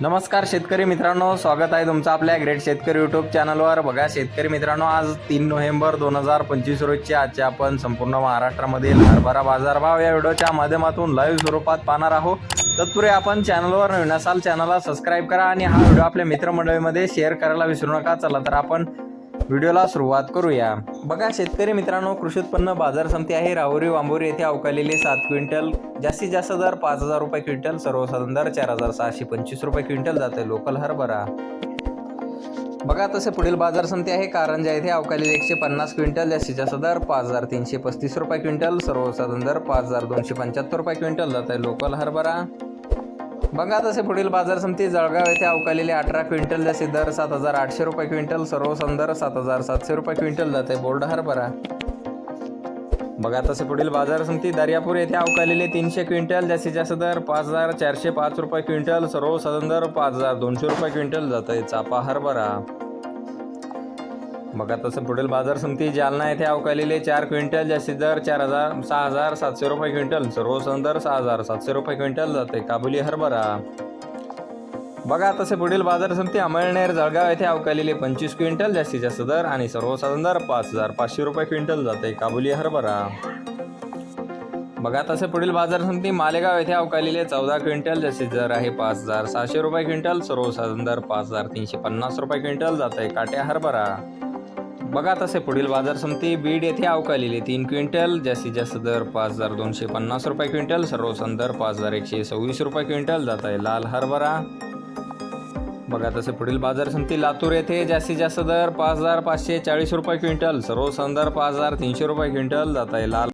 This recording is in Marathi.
नमस्कार शेतकरी मित्रांनो स्वागत आहे तुमचं आपल्या ग्रेट शेतकरी यूट्यूब चॅनलवर बघा शेतकरी मित्रांनो आज तीन नोव्हेंबर दोन हजार पंचवीस रोजची आजचे आपण संपूर्ण महाराष्ट्रामधील हरभरा बाजारभाव या व्हिडिओच्या माध्यमातून लाईव्ह स्वरूपात पाहणार आहोत. तत्पूर्वी आपण चॅनलवर नवीन असाल चॅनलला सबस्क्राईब करा आणि हा व्हिडिओ आपल्या मित्रमंडळीमध्ये शेअर करायला विसरू नका. चला तर आपण व्हिडिओला सुरुवात करूया. बघा शेतकरी मित्रांनो कृषी उत्पन्न बाजार समिती आहे. राहुरी वांबोरी येथे अवकालेले सात क्विंटल जास्तीत जास्त दर पाच हजार रुपये क्विंटल सर्वसाधारण दर चार हजार सहाशे पंचवीस रुपये क्विंटल जाते लोकल हरभरा. बघा तसे पुढील बाजार समिती आहे. कारंजा येथे अवकालेले एकशे पन्नास क्विंटल जास्तीत जास्त दर पाच हजार तीनशे पस्तीस रुपये क्विंटल सर्वसाधारण दर पाच हजार दोनशे पंच्याहत्तर रुपये क्विंटल जात आहे लोकल हरभरा. बघा तसे पुढील बाजार समिती जळगाव येथे अवकालेले अठरा क्विंटल जसे दर सात हजार आठशे रुपये क्विंटल सर्वसन दर सात हजार सातशे रुपये क्विंटल जाते. बोर्ड हरभरा बघा तसे पुढील बाजार समिती दर्यापूर येथे अवकालेले तीनशे क्विंटल जास्तीत जास्त दर पाच हजार चारशे पाच रुपये क्विंटल सर्वसाधारण दर पाच हजार दोनशे रुपये क्विंटल जात. आहे चापा हरभरा बघा तसं पुढील बाजार समिती जालना येथे अवकालेले चार क्विंटल जास्तीत दर चार हजार सहा हजार सातशे रुपये क्विंटल. सर्व दर सहा हजार सातशे रुपये क्विंटल जाते. काबुली हरभरा. बघा तसे पुढील बाजार समिती अमळनेर जळगाव येथे अवकालेले पंचवीस क्विंटल जास्तीत जास्त दर आणि सर्वसाधारण दर पाच हजार पाचशे रुपये क्विंटल जाते. काबुली हरभरा. बघा तसे पुढील बाजार समिती मालेगाव येथे अवकालेले चौदा क्विंटल जास्तीत दर आहे पाच हजार सहाशे रुपये क्विंटल. सर्वसाधारण दर पाच हजार तीनशे पन्नास रुपये क्विंटल जात. आहे काट्या हरभरा. बघा तसे पुढील बाजार समिती बीड येथे अवकालेले तीन क्विंटल जास्तीत जास्त दर पाच हजार दोनशे पन्नास रुपये क्विंटल सर्वसन दर पाच हजार एकशे सव्वीस रुपये क्विंटल जात आहे लाल हरभरा. बघा तसे पुढील बाजार समिती लातूर येथे जास्तीत जास्त दर पाच हजार पाचशे चाळीस रुपये क्विंटल सर्वसन दर पाच हजार तीनशे रुपये क्विंटल जात आहे लाल